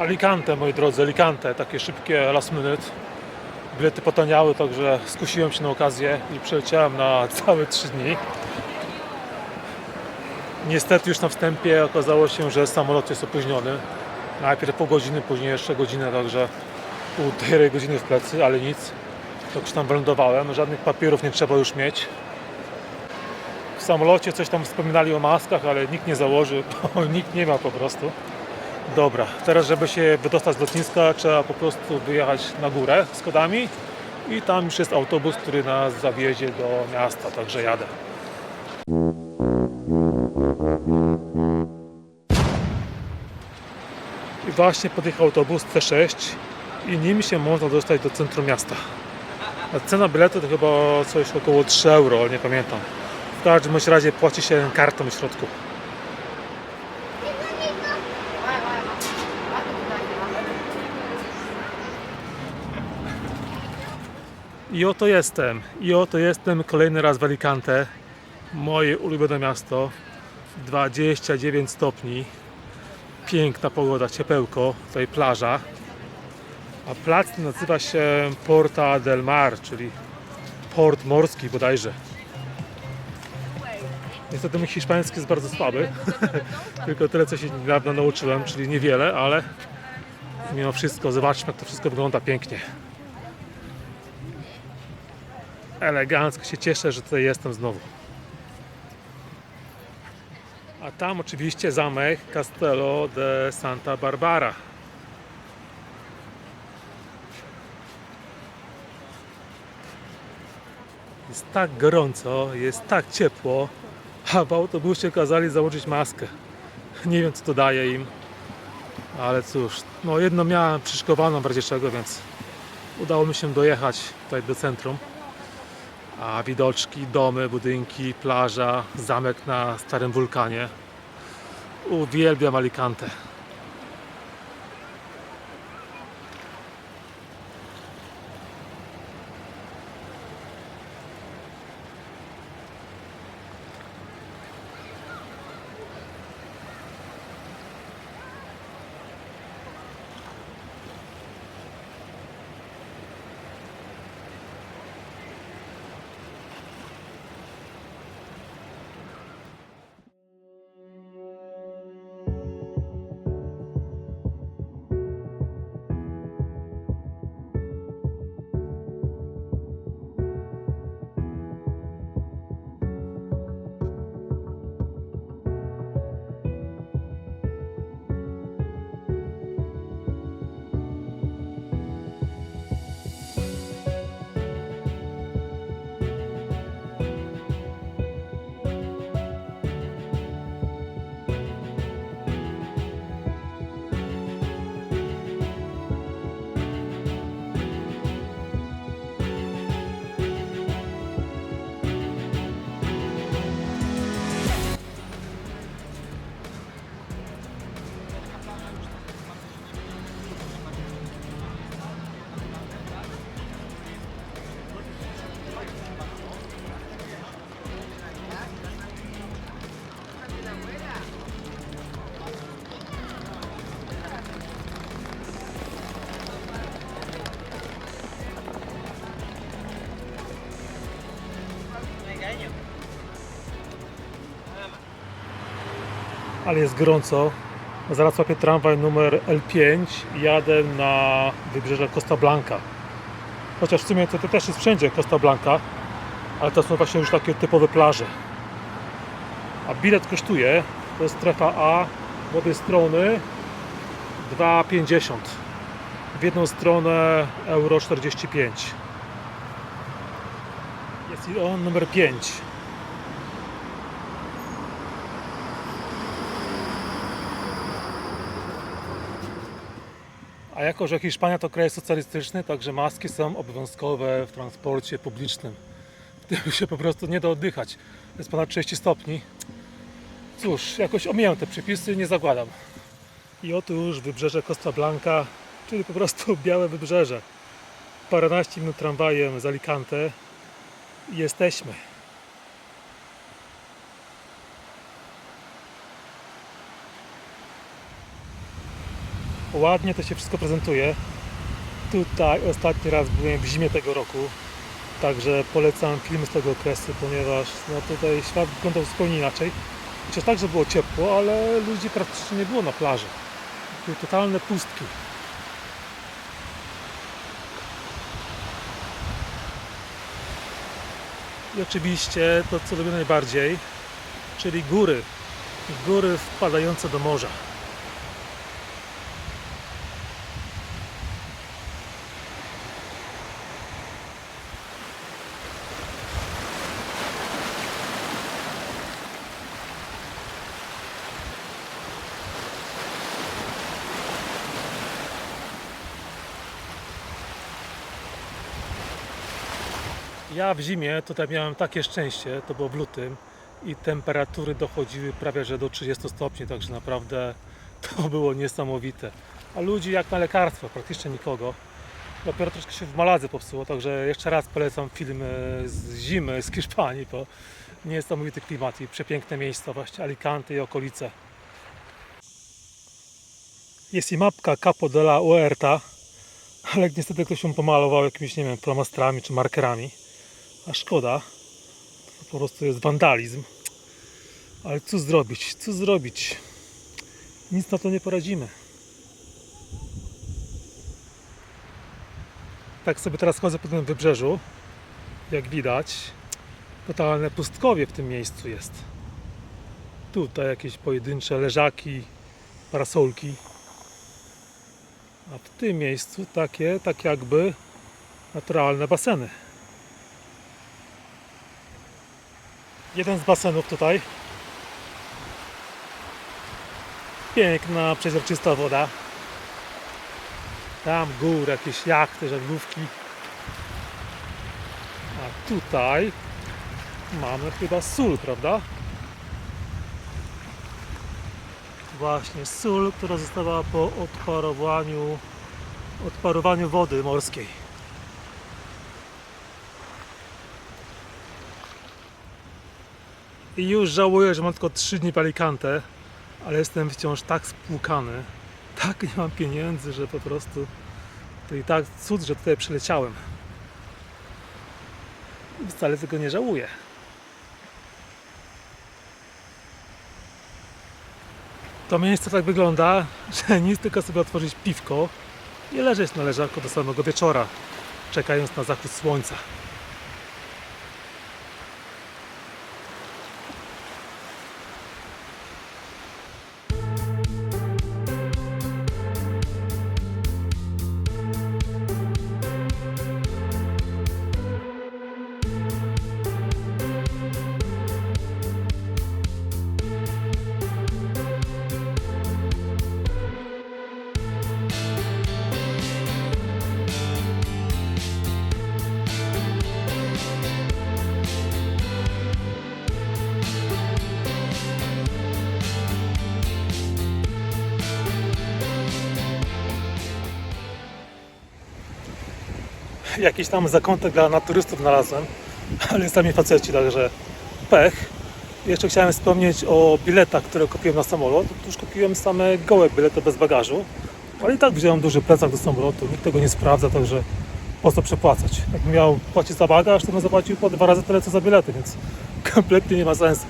Alicante, moi drodzy, Alicante, takie szybkie last minute. Bilety potaniały, także skusiłem się na okazję i przyleciałem na całe 3 dni. Niestety już na wstępie okazało się, że samolot jest opóźniony. Najpierw pół godziny, później jeszcze godzinę, także półtorej godziny w plecy, ale nic. Także tam wylądowałem, żadnych papierów nie trzeba już mieć. W samolocie coś tam wspominali o maskach, ale nikt nie założy, bo nikt nie ma po prostu. Dobra, teraz żeby się wydostać z lotniska trzeba po prostu wyjechać na górę schodami i tam już jest autobus, który nas zawiezie do miasta, także jadę. I właśnie podjechał autobus T6 i nim się można dostać do centrum miasta. A cena biletu to chyba coś około 3 euro, ale nie pamiętam. W każdym razie płaci się kartą w środku. I oto jestem. I oto jestem kolejny raz w Alicante. Moje ulubione miasto. 29 stopni. Piękna pogoda, ciepełko. Tutaj plaża. A plac nazywa się Porta del Mar, czyli port morski bodajże. Niestety mój hiszpański jest bardzo słaby. Tylko tyle, co się niedawno nauczyłem, czyli niewiele, ale mimo wszystko zobaczmy, jak to wszystko wygląda pięknie. Elegancko się cieszę, że tutaj jestem znowu. A tam oczywiście zamek Castello de Santa Barbara. Jest tak gorąco, jest tak ciepło, a w autobusie kazali założyć maskę. Nie wiem co to daje im, ale cóż, no jedno miałem przyszykowaną w razie czego, więc udało mi się dojechać tutaj do centrum. A widoczki, domy, budynki, plaża, zamek na starym wulkanie. Uwielbiam Alicante. Ale jest gorąco. Zaraz łapię tramwaj numer L5 i jadę na wybrzeże Costa Blanca. Chociaż w sumie to, to też jest wszędzie Costa Blanca, ale to są właśnie już takie typowe plaże. A bilet kosztuje, to jest strefa A, w obie strony 2,50. W jedną stronę euro 45. Jest i on numer 5. A jako, że Hiszpania to kraj socjalistyczny, także maski są obowiązkowe w transporcie publicznym. W tym się po prostu nie da oddychać. Jest ponad 30 stopni. Cóż, jakoś omijam te przepisy, nie zakładam. I oto już wybrzeże Costa Blanca, czyli po prostu białe wybrzeże. Paręnaście minut tramwajem z Alicante jesteśmy. Ładnie to się wszystko prezentuje. Tutaj ostatni raz byłem w zimie tego roku, także polecam filmy z tego okresu, ponieważ no tutaj świat wyglądał zupełnie inaczej. Chociaż także było ciepło, ale ludzi praktycznie nie było na plaży. Były totalne pustki. I oczywiście to, co lubię najbardziej, czyli góry. Góry wpadające do morza. Ja w zimie tutaj miałem takie szczęście, to było w lutym i temperatury dochodziły prawie że do 30 stopni, także naprawdę to było niesamowite. A ludzi jak na lekarstwo, praktycznie nikogo. Dopiero troszkę się w Maladze popsuło, także jeszcze raz polecam film e, z zimy, z Hiszpanii, bo niesamowity klimat i przepiękne miejscowość, Alicante i okolice. Jest i mapka Capo della Huerta, ale niestety ktoś ją pomalował jakimiś, nie wiem, flomastrami czy markerami. A szkoda. To po prostu jest wandalizm. Ale co zrobić? Co zrobić? Nic na to nie poradzimy. Tak sobie teraz chodzę po tym wybrzeżu. Jak widać, totalne pustkowie w tym miejscu jest. Tutaj jakieś pojedyncze leżaki, parasolki. A w tym miejscu takie, tak jakby naturalne baseny. Jeden z basenów tutaj. Piękna, przezroczysta woda. Tam gór, jakieś jachty, żaglówki. A tutaj mamy chyba sól, prawda? Właśnie sól, która została po odparowaniu, odparowaniu wody morskiej. I już żałuję, że mam tylko 3 dni w Alicante, ale jestem wciąż tak spłukany, tak nie mam pieniędzy, że po prostu to i tak cud, że tutaj przyleciałem. Wcale tego nie żałuję. To miejsce tak wygląda, że nic tylko sobie otworzyć piwko i leżeć na leżaku do samego wieczora, czekając na zachód słońca. Jakiś tam zakątek dla naturystów znalazłem, ale jest tam i faceci, także pech. Jeszcze chciałem wspomnieć o biletach, które kupiłem na samolot. Otóż kupiłem same gołe bilety bez bagażu, ale i tak wziąłem duży plecak do samolotu. Nikt tego nie sprawdza, także po co przepłacać. Jakbym miał płacić za bagaż, to bym zapłacił po dwa razy tyle co za bilety, więc kompletnie nie ma sensu.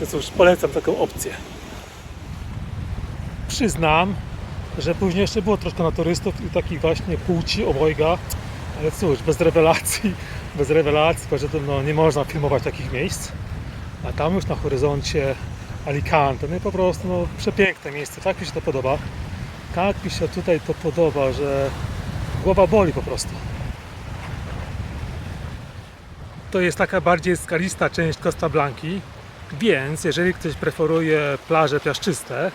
To cóż, polecam taką opcję. Przyznam, że później jeszcze było troszkę naturystów i takich właśnie płci obojga, ale cóż, bez rewelacji, bez rewelacji, tym no, nie można filmować takich miejsc. A tam już na horyzoncie Alicante, no i po prostu no, przepiękne miejsce, tak mi się to podoba. Tak mi się tutaj to podoba, że głowa boli po prostu. To jest taka bardziej skalista część Costa Blanki, więc jeżeli ktoś preferuje plaże piaszczyste,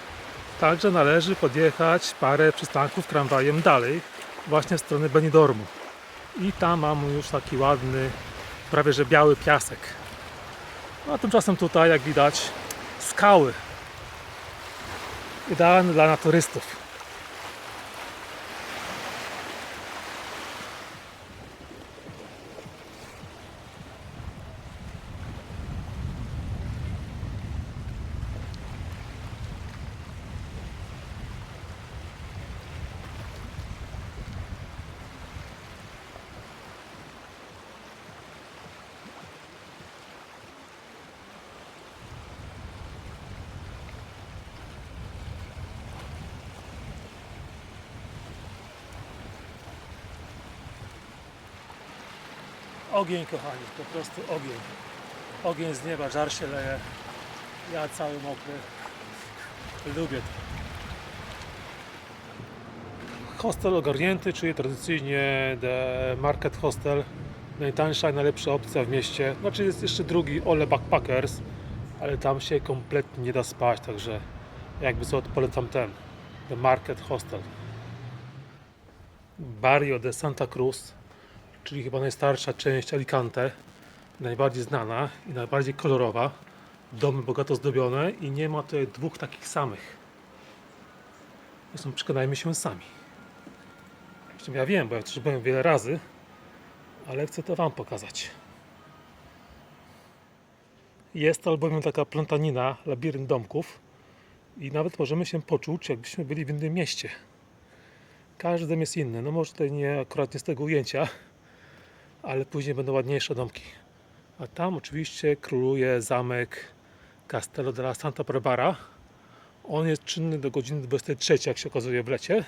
także należy podjechać parę przystanków tramwajem dalej, właśnie w stronę Benidormu. I tam mamy już taki ładny, prawie że biały piasek. No, a tymczasem tutaj, jak widać, skały. Idealne dla naturystów. Ogień, kochani, po prostu ogień. Ogień z nieba, żar się leje. Ja cały mokry. Lubię to. Hostel ogarnięty, czyli tradycyjnie The Market Hostel. Najtańsza i najlepsza opcja w mieście. Znaczy jest jeszcze drugi Ole Backpackers, ale tam się kompletnie nie da spać, także jakby co polecam ten. The Market Hostel. Barrio de Santa Cruz, czyli chyba najstarsza część Alicante, najbardziej znana i najbardziej kolorowa. Domy bogato zdobione i nie ma tutaj dwóch takich samych. Zresztą przekonajmy się sami. Zresztą ja wiem, bo ja też byłem wiele razy, ale chcę to Wam pokazać. Jest to albowiem taka plątanina, labirynt domków i nawet możemy się poczuć, jakbyśmy byli w innym mieście. Każdy dom jest inny. No może tutaj nie akurat nie z tego ujęcia, ale później będą ładniejsze domki. A tam oczywiście króluje zamek Castello della Santa Barbara. On jest czynny do godziny 23, jak się okazuje w lecie.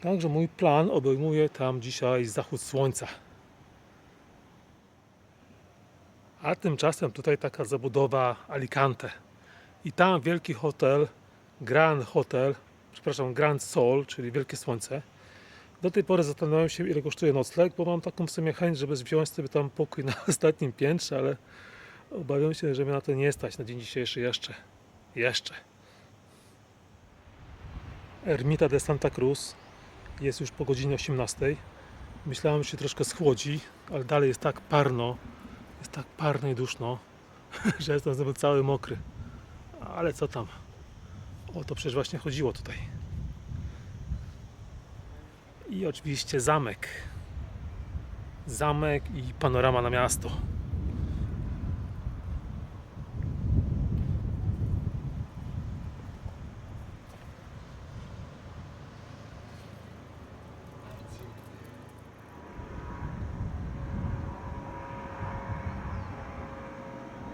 Także mój plan obejmuje tam dzisiaj zachód słońca. A tymczasem tutaj taka zabudowa Alicante. I tam wielki hotel, Grand Hotel, przepraszam, Grand Sol, czyli Wielkie Słońce. Do tej pory zastanawiałem się, ile kosztuje nocleg, bo mam taką w sumie chęć, żeby wziąć sobie tam pokój na ostatnim piętrze, ale obawiam się, że mnie na to nie stać na dzień dzisiejszy jeszcze. Jeszcze. Ermita de Santa Cruz jest już po godzinie 18. Myślałem, że się troszkę schłodzi, ale dalej jest tak parno, jest tak parno i duszno, że jestem znowu cały mokry. Ale co tam? O to przecież właśnie chodziło tutaj. I oczywiście zamek. Zamek i panorama na miasto.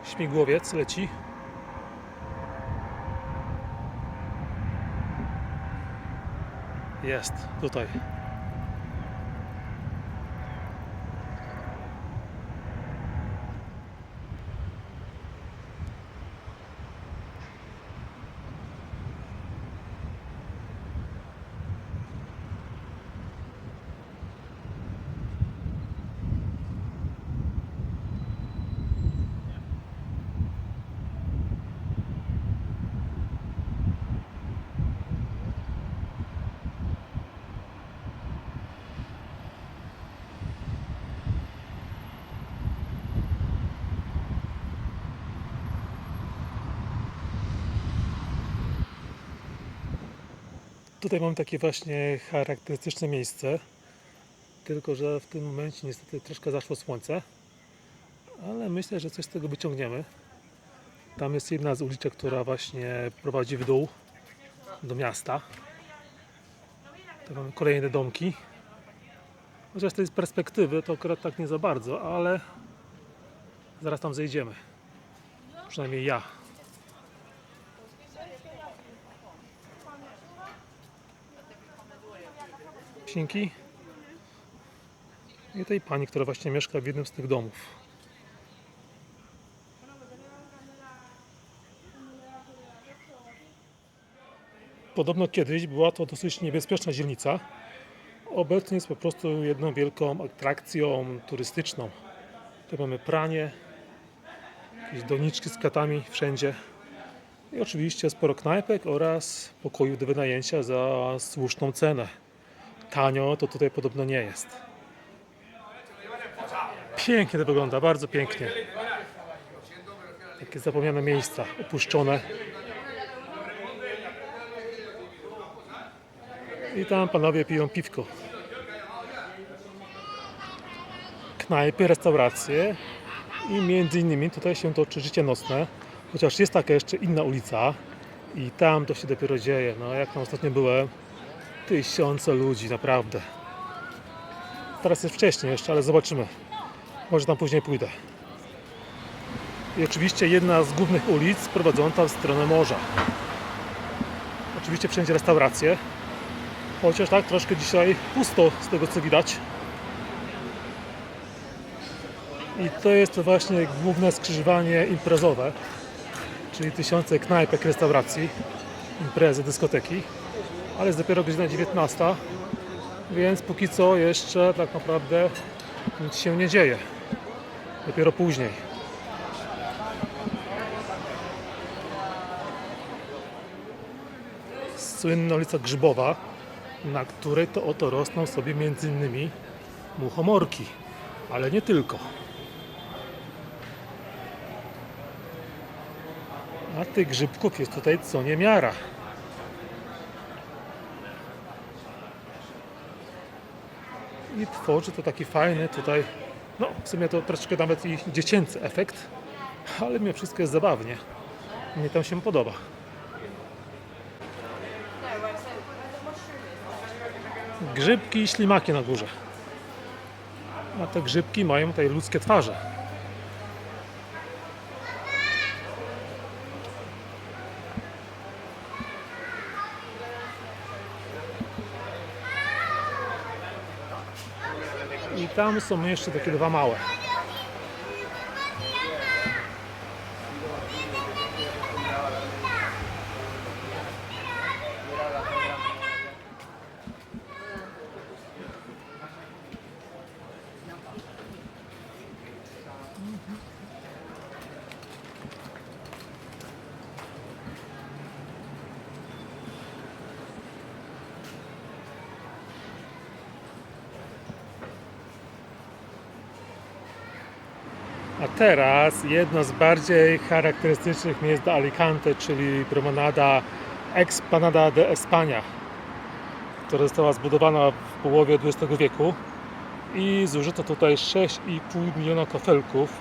Śmigłowiec leci. Jest tutaj. Tutaj mam takie właśnie charakterystyczne miejsce. Tylko, że w tym momencie niestety troszkę zaszło słońce. Ale myślę, że coś z tego wyciągniemy. Tam jest jedna z uliczek, która właśnie prowadzi w dół do miasta. Tu mamy kolejne domki. Chociaż z tej perspektywy to akurat tak nie za bardzo, ale zaraz tam zejdziemy. Przynajmniej ja. I tej pani, która właśnie mieszka w jednym z tych domów. Podobno kiedyś była to dosyć niebezpieczna dzielnica. Obecnie jest po prostu jedną wielką atrakcją turystyczną. Tu mamy pranie, jakieś doniczki z katami wszędzie. I oczywiście sporo knajpek oraz pokojów do wynajęcia za słuszną cenę tanio to tutaj podobno nie jest. Pięknie to wygląda, bardzo pięknie. Takie zapomniane miejsca, opuszczone. I tam panowie piją piwko. Knajpy, restauracje i między innymi tutaj się toczy życie nocne. Chociaż jest taka jeszcze inna ulica i tam to się dopiero dzieje. No jak tam ostatnio byłem, Tysiące ludzi, naprawdę. Teraz jest wcześniej jeszcze, ale zobaczymy. Może tam później pójdę. I oczywiście jedna z głównych ulic prowadząca w stronę morza. Oczywiście wszędzie restauracje. Chociaż tak troszkę dzisiaj pusto z tego co widać. I to jest właśnie główne skrzyżowanie imprezowe, czyli tysiące knajpek, restauracji, imprezy, dyskoteki. Ale jest dopiero godzina 19, więc póki co jeszcze tak naprawdę nic się nie dzieje. Dopiero później. Słynna ulica Grzybowa, na której to oto rosną sobie między innymi muchomorki, ale nie tylko. A tych grzybków jest tutaj co niemiara. I tworzy to taki fajny tutaj, no w sumie to troszeczkę nawet i dziecięcy efekt, ale mimo wszystko jest zabawnie. Mnie tam się podoba. Grzybki i ślimaki na górze. A te grzybki mają tutaj ludzkie twarze. Tam są jeszcze takie dwa małe. A teraz jedno z bardziej charakterystycznych miejsc do Alicante, czyli promenada Explanada de España, która została zbudowana w połowie XX wieku i zużyto tutaj 6,5 miliona kafelków,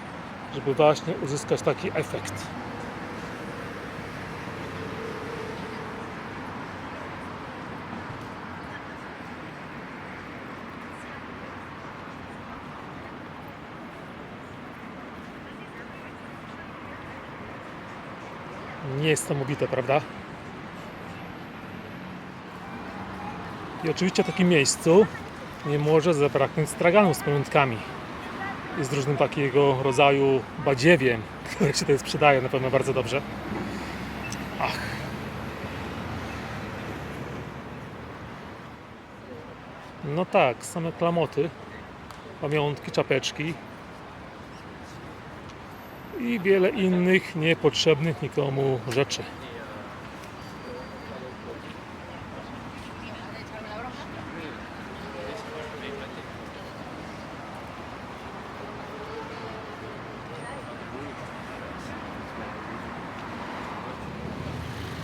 żeby właśnie uzyskać taki efekt. Niesamowite, prawda? I oczywiście w takim miejscu nie może zabraknąć straganów z pamiątkami. I z różnym takiego rodzaju badziewiem, które się tutaj sprzedaje na pewno bardzo dobrze. Ach. No tak, same klamoty, pamiątki, czapeczki i wiele innych niepotrzebnych nikomu rzeczy.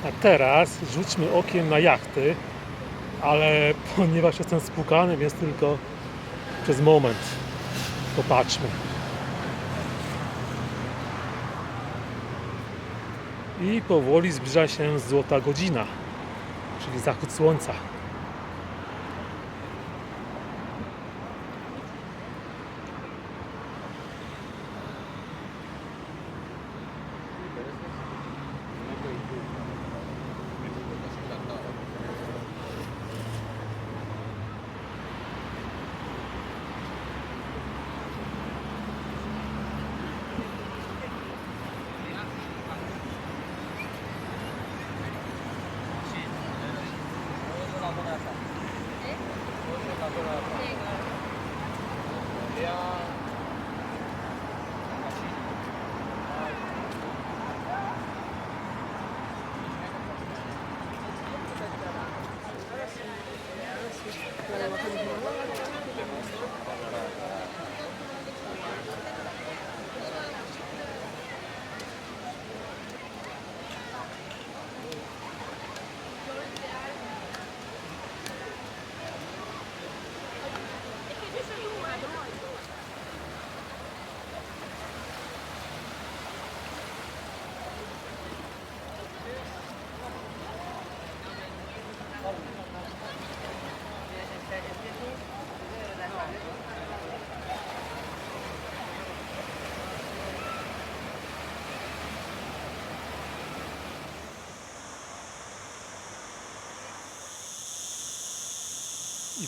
A teraz rzućmy okiem na jachty, ale ponieważ jestem spłukany, więc tylko przez moment popatrzmy. I powoli zbliża się złota godzina, czyli zachód słońca.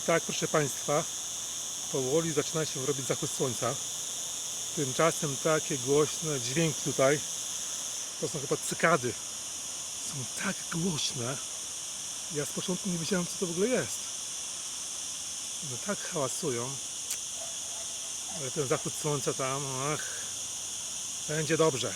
Tak, proszę Państwa, powoli zaczyna się robić zachód słońca. Tymczasem takie głośne dźwięki tutaj, to są chyba cykady. Są tak głośne. Ja z początku nie wiedziałem co to w ogóle jest. One tak hałasują. Ale ten zachód słońca tam, ach, będzie dobrze.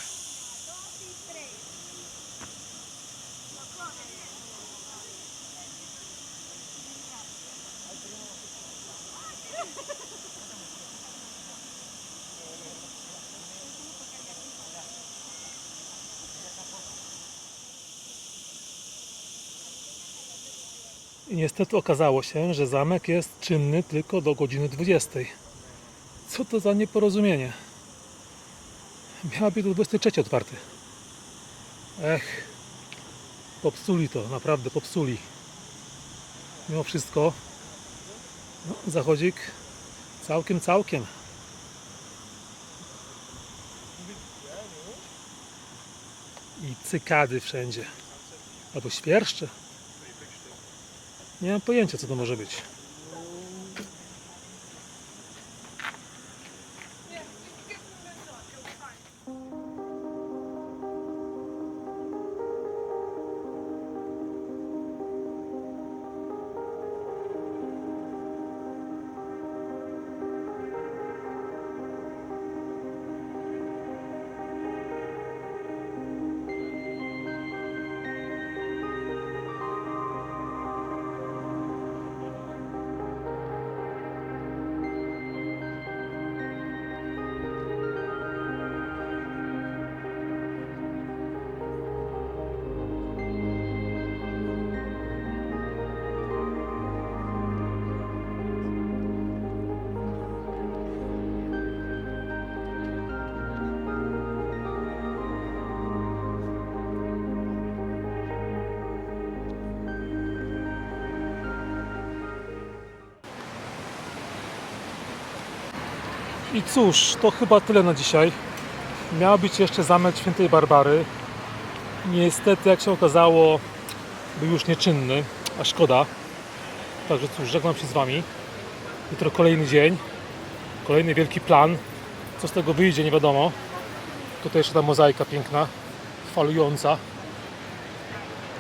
Niestety okazało się, że zamek jest czynny tylko do godziny 20. Co to za nieporozumienie? Miała być do 23 otwarty. Ech, popsuli to, naprawdę popsuli. Mimo wszystko, no, zachodzik całkiem, całkiem. I cykady wszędzie. Albo świerszcze. Nie mam pojęcia, co to może być. I cóż, to chyba tyle na dzisiaj. Miał być jeszcze zamek świętej Barbary. Niestety, jak się okazało, był już nieczynny, a szkoda. Także cóż, żegnam się z Wami. Jutro kolejny dzień, kolejny wielki plan. Co z tego wyjdzie, nie wiadomo. Tutaj jeszcze ta mozaika piękna, falująca.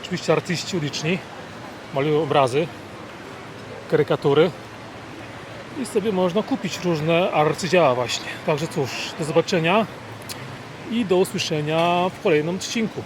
Oczywiście artyści uliczni malują obrazy, karykatury i sobie można kupić różne arcydzieła właśnie. Także cóż, do zobaczenia i do usłyszenia w kolejnym odcinku.